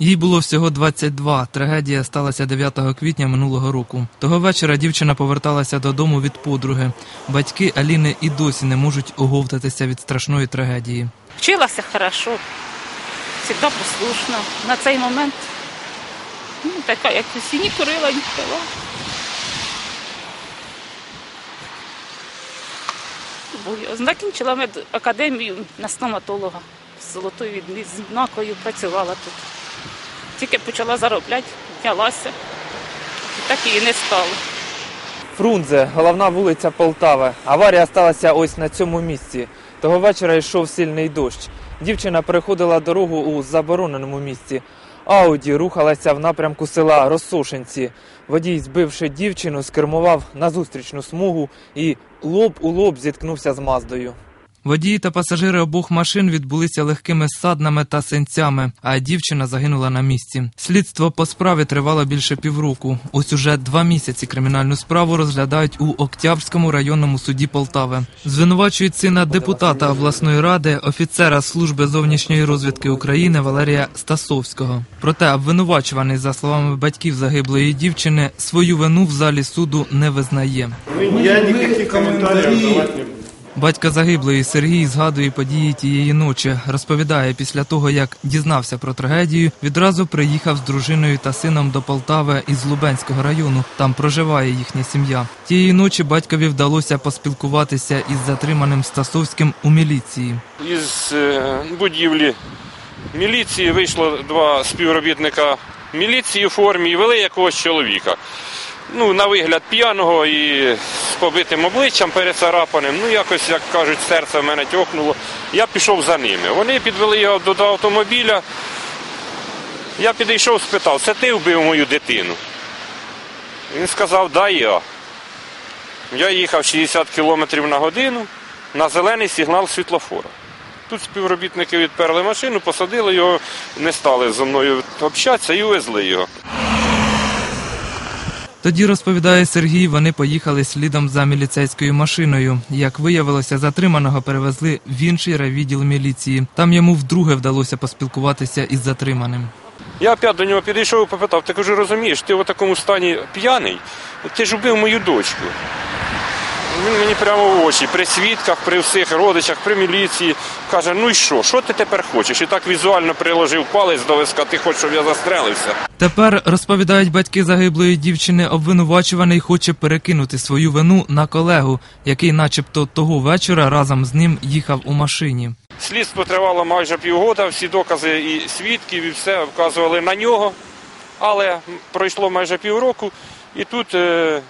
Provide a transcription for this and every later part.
Їй було всього 22. Трагедія сталася 9 квітня минулого року. Того вечора дівчина поверталася додому від подруги. Батьки Аліни і досі не можуть оговтатися від страшної трагедії. Вчилася хорошо, завжди послушна. На цей момент ну, така, як усі, ні курила, ні пила. Закінчила медакадемію на стоматолога з золотою відзнакою, працювала тут. Тільки почала заробляти, взялася, так її не стало. Фрунзе, головна вулиця Полтави. Аварія сталася ось на цьому місці. Того вечора йшов сильний дощ. Дівчина переходила дорогу у забороненому місці. Ауді рухалася в напрямку села Розсошенці. Водій, збивши дівчину, скермував на зустрічну смугу і лоб у лоб зіткнувся з Маздою. Водії та пасажири обох машин відбулися легкими ссаднами та синцями, а дівчина загинула на місці. Слідство по справі тривало більше півроку. Ось уже два місяці кримінальну справу розглядають у Октябрському районному суді Полтави. Звинувачують сина депутата обласної ради, офіцера служби зовнішньої розвідки України Валерія Стасовського. Проте обвинувачуваний, за словами батьків загиблої дівчини, свою вину в залі суду не визнає. Я не буду. Батько загиблої Сергій згадує події тієї ночі. Розповідає, після того як дізнався про трагедію, відразу приїхав з дружиною та сином до Полтави із Лубенського району. Там проживає їхня сім'я. Тієї ночі батькові вдалося поспілкуватися із затриманим Стасовським у міліції. Із е, будівлі міліції вийшло два співробітника міліції у формі і вели якогось чоловіка. Ну, на вигляд п'яного і побитим обличчям перецарапаним. Ну, якось, як кажуть, серце в мене тьохнуло. Я пішов за ними. Вони підвели його до, автомобіля. Я підійшов, спитав, це ти вбив мою дитину? Він сказав, да, я. Я їхав 60 км на годину на зелений сигнал світлофора. Тут співробітники відперли машину, посадили його, не стали зі мною общатися і увезли його. Тоді розповідає Сергій, вони поїхали слідом за міліцейською машиною. Як виявилося, затриманого перевезли в інший райвідділ міліції. Там йому вдруге вдалося поспілкуватися із затриманим. Я опять до нього підійшов і попитав, ти кажу, розумієш, ти в такому стані п'яний, ти ж убив мою дочку. Він мені прямо в очі, при свідках, при всіх родичах, при міліції. Каже, ну і що, що ти тепер хочеш? І так візуально приложив палець до виска, ти хочеш, щоб я застрелився. Тепер розповідають батьки загиблої дівчини, обвинувачуваний хоче перекинути свою вину на колегу, який, начебто, того вечора разом з ним їхав у машині. Слідство тривало майже півгода, всі докази і свідків, і все вказували на нього. Але пройшло майже півроку, і тут е,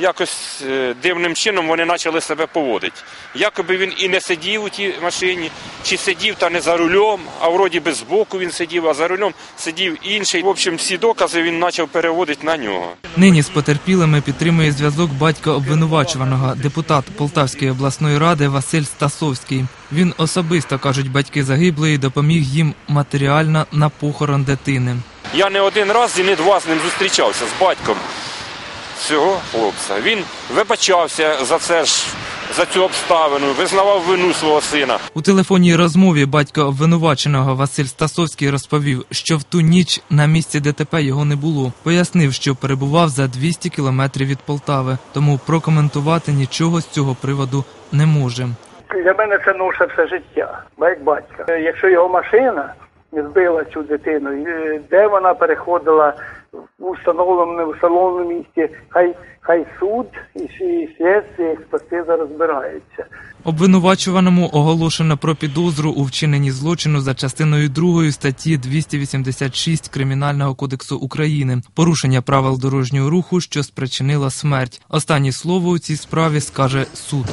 якось е, дивним чином вони почали себе поводити. Якоби він і не сидів у тій машині, чи сидів та не за рулем, а вроді би збоку він сидів, а за рулем сидів інший. В общем, всі докази він почав переводити на нього. Нині з потерпілими підтримує зв'язок батько обвинувачуваного, депутат Полтавської обласної ради Василь Стасовський. Він особисто кажуть, батьки загиблої допоміг їм матеріально на похорон дитини. Я не один раз і не два з ним зустрічався з батьком цього хлопця. Він вибачався за це ж, за цю обставину, визнавав вину свого сина. У телефонній розмові батько обвинуваченого Василь Стасовський розповів, що в ту ніч на місці ДТП його не було. Пояснив, що перебував за 200 кілометрів від Полтави, тому прокоментувати нічого з цього приводу не може. Для мене це ноша все життя, як батька. Якщо його машина збила цю дитину, де вона переходила у встановленому, не встановленому місці, хай хай суд і і слідство, і експертиза розбираються. Обвинувачуваному оголошено про підозру у вчиненні злочину за частиною 2 статті 286 Кримінального кодексу України, порушення правил дорожнього руху, що спричинило смерть. Останнє слово у цій справі скаже суд.